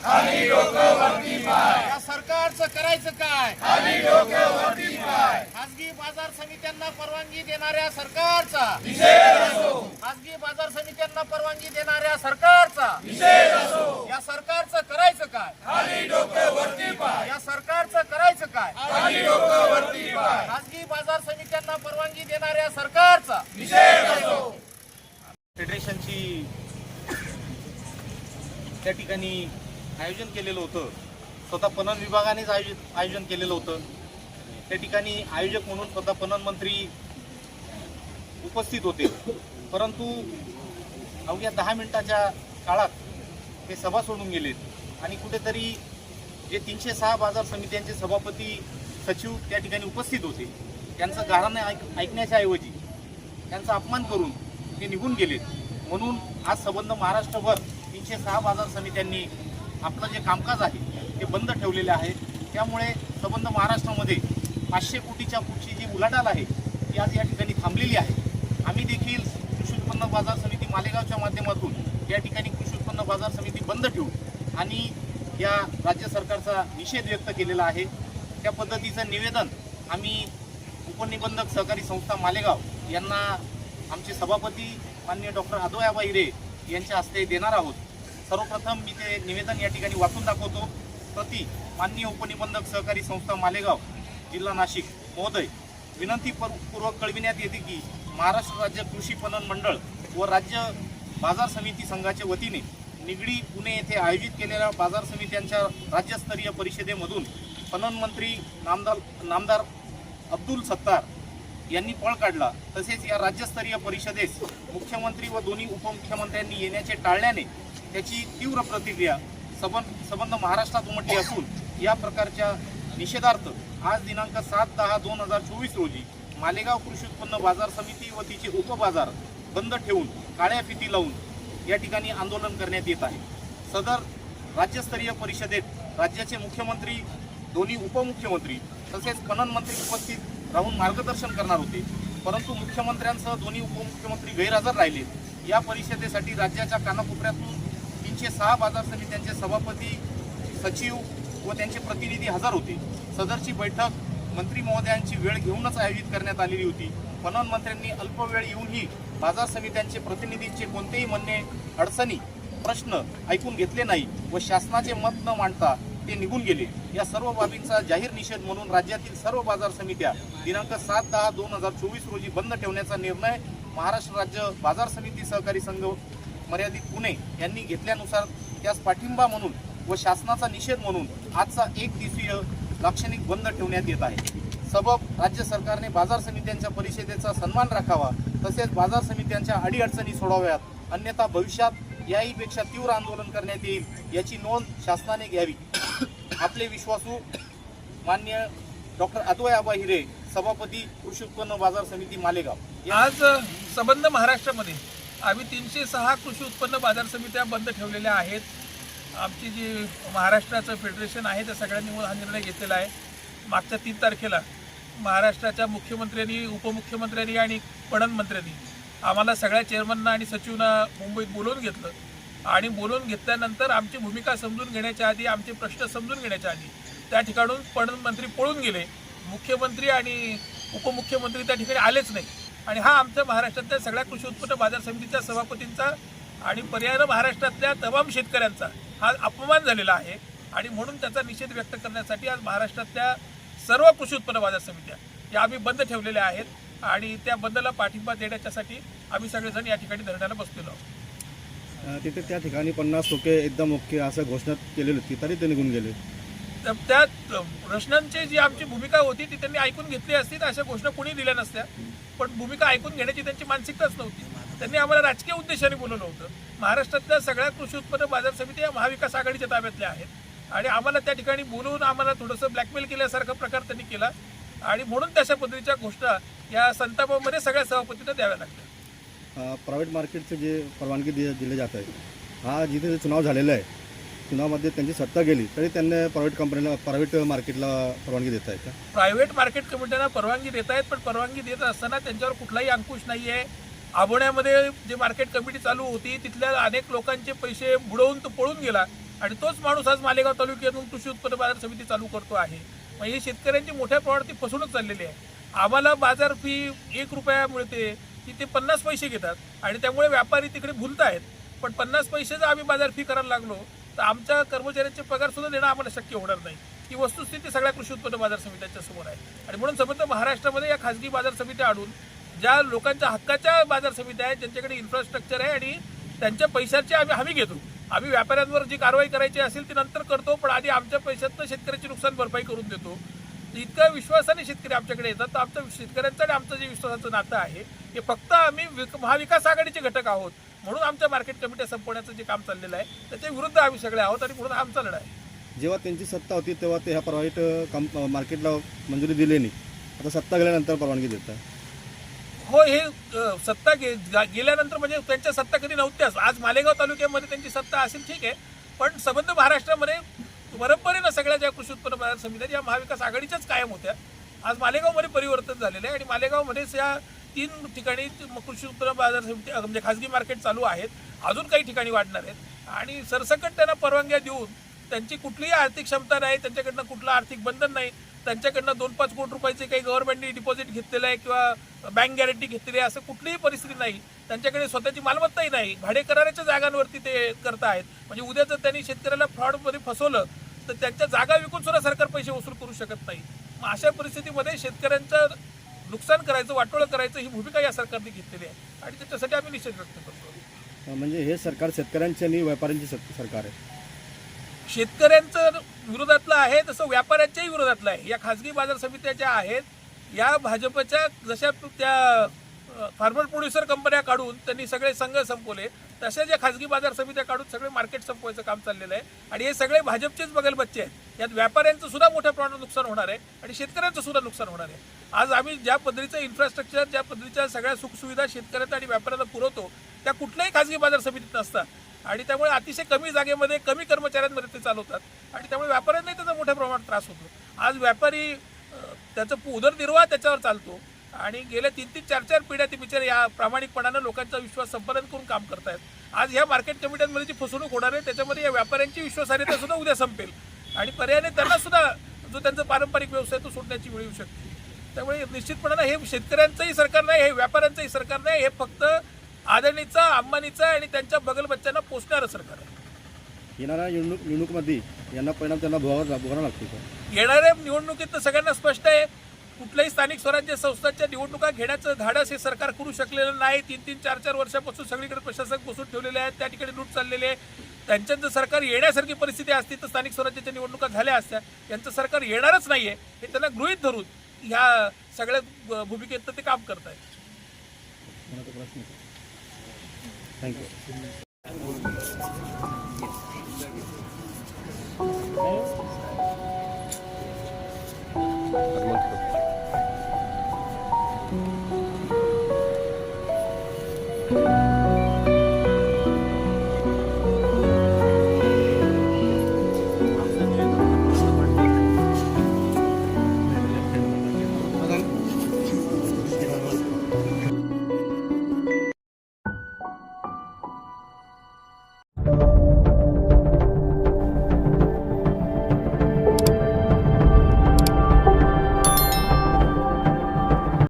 काय या सरकारचं करायचं काय? खासगी बाजार समित्यांना परवानगी देणाऱ्या सरकारचा. खासगी बाजार समित्यांना परवानगी देणाऱ्या सरकारचा. या सरकारचं करायचं काय? या सरकारचं करायचं काय? खासगी बाजार समित्यांना परवानगी देणाऱ्या सरकारचा. फेडरेशनची त्या ठिकाणी आयोजन केलेलं होतं. स्वतः पणन विभागानेच आयोजित आयोजन केलेलं होतं. त्या ठिकाणी आयोजक म्हणून स्वतः पणन मंत्री उपस्थित होते. परंतु अवघ्या दहा मिनिटाच्या काळात ते सभा सोडून गेलेत. आणि कुठेतरी जे तीनशे सहा बाजार समित्यांचे सभापती सचिव त्या ठिकाणी उपस्थित होते. त्यांचं गाराने ऐक ऐकण्याच्या ऐवजी त्यांचा अपमान करून ते निघून गेलेत. म्हणून आज संबंध महाराष्ट्रभर तीनशे सहा बाजार समित्यांनी आपलं जे कामकाज आहे ते बंद ठेवलेले आहे. त्यामुळे संबंध महाराष्ट्रामध्ये पाचशे कोटीच्या पुढची जी उलाढाल आहे ती आज या ठिकाणी थांबलेली आहे. आम्ही देखील कृषी उत्पन्न बाजार समिती मालेगावच्या माध्यमातून या ठिकाणी कृषी उत्पन्न बाजार समिती बंद ठेवू आणि या राज्य सरकारचा निषेध व्यक्त केलेला आहे. त्या पद्धतीचं निवेदन आम्ही उपनिबंधक सहकारी संस्था मालेगाव यांना आमचे सभापती माननीय डॉक्टर आदोयाबाई हिरे यांच्या हस्ते देणार आहोत. सर्वप्रथम मी ते निवेदन या ठिकाणी वाचून दाखवतो. प्रति माननीय उपनिबंधक सहकारी संस्था मालेगाव जिल्हा नाशिक महोदय विनंती पूर्वक कळविण्यात येते की महाराष्ट्र राज्य कृषी पणन मंडळ व राज्य बाजार समिती संघाच्या वतीने निगडी पुणे येथे आयोजित केलेल्या बाजार समित्यांच्या राज्यस्तरीय परिषदेमधून पणन मंत्री नामदार नामदार अब्दुल सत्तार यांनी पळ काढला. तसेच या राज्यस्तरीय परिषदेस मुख्यमंत्री व दोन्ही उपमुख्यमंत्र्यांनी येण्याचे टाळल्याने त्याची तीव्र प्रतिक्रिया सबंध संबंध महाराष्ट्रात उमटली असून या प्रकारच्या निषेधार्थ आज दिनांक सात दहा दोन हजार चोवीस रोजी मालेगाव कृषी उत्पन्न बाजार समिती व तिचे उपबाजार बंद ठेवून काळ्या फिती लावून या ठिकाणी आंदोलन करण्यात येत आहे. सदर राज्यस्तरीय परिषदेत राज्याचे मुख्यमंत्री दोन्ही उपमुख्यमंत्री तसेच पणन मंत्री उपस्थित राहून मार्गदर्शन करणार होते. परंतु मुख्यमंत्र्यांसह दोन्ही उपमुख्यमंत्री गैरहजर राहिले. या परिषदेसाठी राज्याच्या कानाकोपऱ्यातून तीनशे सहा बाजार समित्यांचे सभापती सचिव व त्यांचे प्रतिनिधी हजर होते. सदरची बैठक मंत्री महोदयांची वेळ घेऊनच आयोजित करण्यात आलेली होती. पणन मंत्र्यांनी अल्प वेळ येऊनही बाजार समित्यांचे प्रतिनिधींचे कोणतेही म्हणणे अडचणी प्रश्न ऐकून घेतले नाही व शासनाचे मत न मांडता ते निघून गेले. या सर्व बाबींचा जाहीर निषेध म्हणून राज्यातील सर्व बाजार समित्या दिनांक सात दहा दोन हजार चोवीस रोजी बंद ठेवण्याचा निर्णय महाराष्ट्र राज्य बाजार समिती सहकारी संघ मर्यादित पुणे यांनी घेतल्यानुसार त्यास पाठिंबा म्हणून व शासनाचा निषेध म्हणून आजचा एक दिवसीय लाक्षणिक बंद ठेवण्यात येत आहे. सबब राज्य सरकारने बाजार समित्यांच्या परिषदेचा सन्मान राखावा तसेच बाजार समित्यांच्या अडीअडचणी सोडाव्यात अन्यथा भविष्यात याहीपेक्षा तीव्र आंदोलन करण्यात येईल याची नोंद शासनाने घ्यावी. आपले विश्वासू मान्य डॉक्टर अद्वय आबा हिरे सभापती कृषी उत्पन्न बाजार समिती मालेगाव. आज संबंध महाराष्ट्रामध्ये आम्ही तीनशे सहा कृषी उत्पन्न बाजार समित्या बंद ठेवलेल्या आहेत. आमची जी महाराष्ट्राचं फेडरेशन आहे त्या सगळ्यांनी मिळून हा निर्णय घेतलेला आहे. मागच्या तीन तारखेला महाराष्ट्राच्या मुख्यमंत्र्यांनी उपमुख्यमंत्र्यांनी आणि पणन मंत्र्यांनी आम्हाला सगळ्या चेअरमनना आणि सचिवना मुंबईत बोलवून घेतलं. आणि बोलवून घेतल्यानंतर आमची भूमिका समजून घेण्याच्या आधी आमचे प्रश्न समजून घेण्याच्या आधी त्या ठिकाणून पणन मंत्री पळून गेले. मुख्यमंत्री आणि उपमुख्यमंत्री त्या ठिकाणी आलेच नाही आणि हा आमच्या महाराष्ट्रातल्या सगळ्या कृषी उत्पन्न बाजार समितीच्या सभापतींचा आणि पर्यायानं महाराष्ट्रातल्या तमाम शेतकऱ्यांचा हा अपमान झालेला आहे. आणि म्हणून त्याचा निषेध व्यक्त करण्यासाठी आज महाराष्ट्रातल्या सर्व कृषी उत्पन्न बाजार समित्या या आम्ही बंद ठेवलेल्या आहेत. आणि त्या बंदला पाठिंबा देण्याच्यासाठी आम्ही सगळेजण या ठिकाणी धरणाला बसलेलो आहोत. तिथे त्या ठिकाणी पन्नास टोके एकदम ओके असं घोषणा केलेली होती तरी ते निघून गेले. त्या प्रश्नांची जी आमची भूमिका होती ती त्यांनी ऐकून घेतली असती तर अशा घोषणा कोणी दिल्या नसत्या. पण भूमिका ऐकून घेण्याची त्यांची मानसिकताच नव्हती. त्यांनी आम्हाला राजकीय उद्देशाने बोलवलं होतं. महाराष्ट्रातल्या सगळ्या कृषी उत्पन्न बाजार समिती या महाविकास आघाडीच्या ताब्यातल्या आहेत. आणि आम्हाला त्या ठिकाणी बोलवून आम्हाला थोडंसं ब्लॅकमेल केल्यासारखा प्रकार त्यांनी केला. आणि म्हणून तशा पद्धतीच्या घोषणा या संतापामध्ये सगळ्या सभापतींना द्याव्या लागल्या. प्रायव्हेट मार्केटचे जे परवानगी दि जात आहे हा जिथे चुनाव झालेला आहे चुनावामध्ये त्यांची सत्ता गेली तरी त्यांना प्रायव्हेट कंपनीला प्रायव्हेट मार्केटला परवानगी देत आहेत का प्रायव्हेट मार्केट कमिट्यांना परवानगी देत आहेत पण परवानगी देत असताना त्यांच्यावर कुठलाही अंकुश नाही आहे आबोण्यामध्ये जे मार्केट कमिटी चालू होती तिथल्या अनेक लोकांचे पैसे बुडवून तो पळून गेला. आणि तोच माणूस आज मालेगाव तालुक्यातून कृषी उत्पन्न बाजार समिती चालू करतो आहे. मग हे शेतकऱ्यांची मोठ्या प्रमाणात फसवणूक चाललेली आहे. आम्हाला बाजार फी एक रुपया मिळते की ते पन्नास पैसे घेतात. आणि त्यामुळे व्यापारी तिकडे भुलत आहेत पण पन्नास पैसे जर आम्ही बाजार फी करायला लागलो. तर आमच्या कर्मचाऱ्यांचे पगार सुद्धा देणं आम्हाला शक्य होणार नाही. ही वस्तुस्थिती सगळ्या कृषी उत्पन्न बाजार समित्यांच्या समोर आहे. आणि म्हणून समजा महाराष्ट्रामध्ये या खाजगी बाजार समित्या आणून ज्या लोकांच्या हक्काच्या बाजार समित्या आहेत ज्यांच्याकडे इन्फ्रास्ट्रक्चर आहे आणि त्यांच्या पैशाची आम्ही हमी घेतो. आम्ही व्यापाऱ्यांवर जी कारवाई करायची असेल ती नंतर करतो पण आधी आमच्या पैशातनं शेतकऱ्याची नुकसान भरपाई करून देतो. इतक्या विश्वासाने शेतकरी आमच्याकडे येतात. तर आमचं शेतकऱ्यांचं आणि आमचं जे विश्वासाचं नातं आहे हे फक्त आम्ही विक- महाविकास आघाडीचे घटक आहोत. म्हणून आमच्या मार्केट कमिट्या संपवण्याचं जे काम चाललेलं आहे त्याच्या विरुद्ध आम्ही सगळे आहोत आणि म्हणून आमचा लढा आहे. जेव्हा त्यांची सत्ता होती तेव्हा ते ह्या प्रायव्हेट कंप मार्केटला मंजुरी दिली नाही. आता सत्ता गेल्यानंतर परवानगी देत हो हे अ, सत्ता गे गा- गेल्यानंतर म्हणजे त्यांच्या सत्ता कधी नव्हत्याच आज मालेगाव तालुक्यामध्ये त्यांची सत्ता असेल ठीक आहे. पण संबंध महाराष्ट्रामध्ये परंपरेनं सगळ्या ज्या कृषी उत्पन्न बाजार समित्या या महाविकास आघाडीच्याच कायम होत्या. आज मालेगावमध्ये परिवर्तन झालेलं आहे आणि मालेगावमध्येच या तीन ठिकाणी कृषी उत्पन्न बाजार समिती म्हणजे खाजगी मार्केट चालू आहेत. अजून काही ठिकाणी वाढणार आहेत. आणि सरसकट त्यांना परवानग्या देऊन त्यांची कुठलीही आर्थिक क्षमता नाही त्यांच्याकडनं कुठलं आर्थिक बंधन नाही त्यांच्याकडनं दोन पाच कोटी रुपयाचे काही गव्हर्नमेंटने डिपॉझिट घेतलेलं आहे किंवा बँक गॅरंटी घेतलेली आहे असं कुठलीही परिस्थिती नाही. त्यांच्याकडे स्वतःची मालमत्ताही नाही. भाडे कराराच्या जागांवरती ते करत आहेत म्हणजे उद्या जर त्यांनी शेतकऱ्याला फ्रॉडमध्ये फसवलं तर त्यांच्या जागा विकून सुद्धा सरकार पैसे वसूल करू शकत नाही. मग अशा परिस्थितीमध्ये शेतकऱ्यांचं नुकसान करायचं वाटोळं करायचं ही भूमिका या सरकारने घेतलेली आहे. आणि त्याच्यासाठी आम्ही निषेध व्यक्त करतो. म्हणजे हे सरकार शेतकऱ्यांची आणि व्यापाऱ्यांची सर- सरकार आहे. शेतकऱ्यांचं विरोधातलं आहे तसं व्यापाऱ्यांच्याही विरोधातलं आहे. या खाजगी बाजार समित्या ज्या आहेत या भाजपच्या जशा त्या फार्मर प्रोड्युसर कंपन्या काढून त्यांनी सगळे संघ संपवले. तशा ज्या खाजगी बाजार समित्या काढून सगळे मार्केट संपवायचं काम चाललेलं आहे. आणि हे सगळे भाजपचेच बगल बच्चे आहेत. यात व्यापाऱ्यांचं सुद्धा मोठ्या प्रमाणात नुकसान होणार आहे आणि शेतकऱ्यांचं सुद्धा नुकसान होणार आहे. आज आम्ही ज्या पद्धतीचं इन्फ्रास्ट्रक्चर ज्या पद्धतीच्या सगळ्या सुखसुविधा शेतकऱ्यांना आणि व्यापाऱ्यांना पुरवतो त्या कुठल्याही खाजगी बाजार समितीत नसतात. आणि त्यामुळे अतिशय कमी जागेमध्ये कमी कर्मचाऱ्यांमध्ये ते चालवतात. आणि त्यामुळे व्यापाऱ्यांनाही त्याचा मोठ्या प्रमाणात त्रास होतो. आज व्यापारी त्याचं उदरनिर्वाह त्याच्यावर चालतो. आणि गेल्या तीन तीन चार चार पिढ्या ते बिचारे या प्रामाणिकपणानं लोकांचा विश्वास संपादन करून काम करतायत. आज ह्या मार्केट कमिट्यांमध्ये जी फसवणूक होणार आहे त्याच्यामध्ये या व्यापाऱ्यांची विश्वासार्हता सुद्धा उद्या संपेल. आणि पर्यायाने त्यांना सुद्धा जो त्यांचा पारंपरिक व्यवसाय तो सोडण्याची वेळ येऊ शकते. त्यामुळे निश्चितपणानं हे शेतकऱ्यांचंही सरकार नाही हे व्यापाऱ्यांचंही सरकार नाही हे फक्त आदरणीचं अंबानीचं आणि त्यांच्या बगल बच्च्यांना पोचणारं सरकार आहे. येणाऱ्या निवडणूक निवडणुकीमध्ये यांना परिणाम त्यांना भोगावा भोगावा लागतो. येणाऱ्या निवडणुकीत तर सगळ्यांना स्पष्ट आहे कुठल्याही स्थानिक स्वराज्य संस्थांच्या निवडणुका घेण्याचं धाडस हे सरकार करू शकलेलं नाही. तीन तीन चार चार वर्षापासून सगळीकडे प्रशासक बसून ठेवलेले आहेत. त्या ठिकाणी लूट चाललेले आहे. त्यांच्यात जर सरकार येण्यासारखी परिस्थिती असती तर स्थानिक स्वराज्याच्या निवडणुका झाल्या असत्या. यांचं सरकार येणारच नाही आहे हे त्यांना गृहित धरून ह्या सगळ्या भूमिकेत ते काम करत आहेत